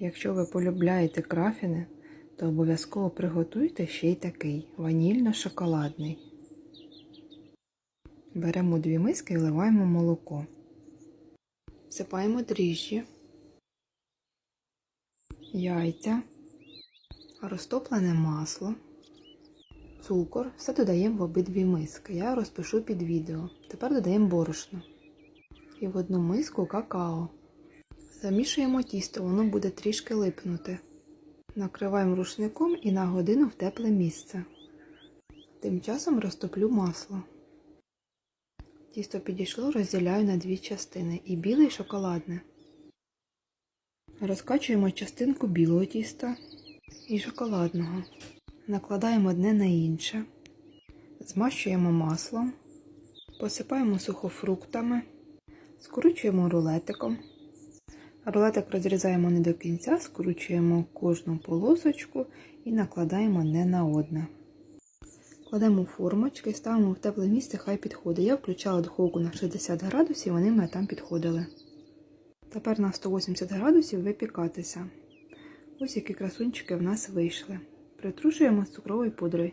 Якщо ви полюбляєте крафіни, то обов'язково приготуйте ще й такий ванільно-шоколадний. Беремо дві миски і вливаємо молоко. Всипаємо дріжджі, яйця, розтоплене масло, цукор. Все додаємо в обидві миски. Я розпишу під відео. Тепер додаємо борошно. І в одну миску какао. Замішуємо тісто, воно буде трішки липнути. Накриваємо рушником і на годину в тепле місце. Тим часом розтоплю масло. Тісто підійшло, розділяю на дві частини і біле, і шоколадне. Розкачуємо частинку білого тіста і шоколадного. Накладаємо одне на інше, змащуємо маслом, посипаємо сухофруктами, скручуємо рулетиком. Рулетик розрізаємо не до кінця, скручуємо кожну полосочку і накладаємо не на одне. Кладемо формочки, ставимо в тепле місце, хай підходить. Я включала духовку на 60 градусів, вони мене там підходили. Тепер на 180 градусів випікатися. Ось які красунчики в нас вийшли. Притрушуємо з цукровою пудрою.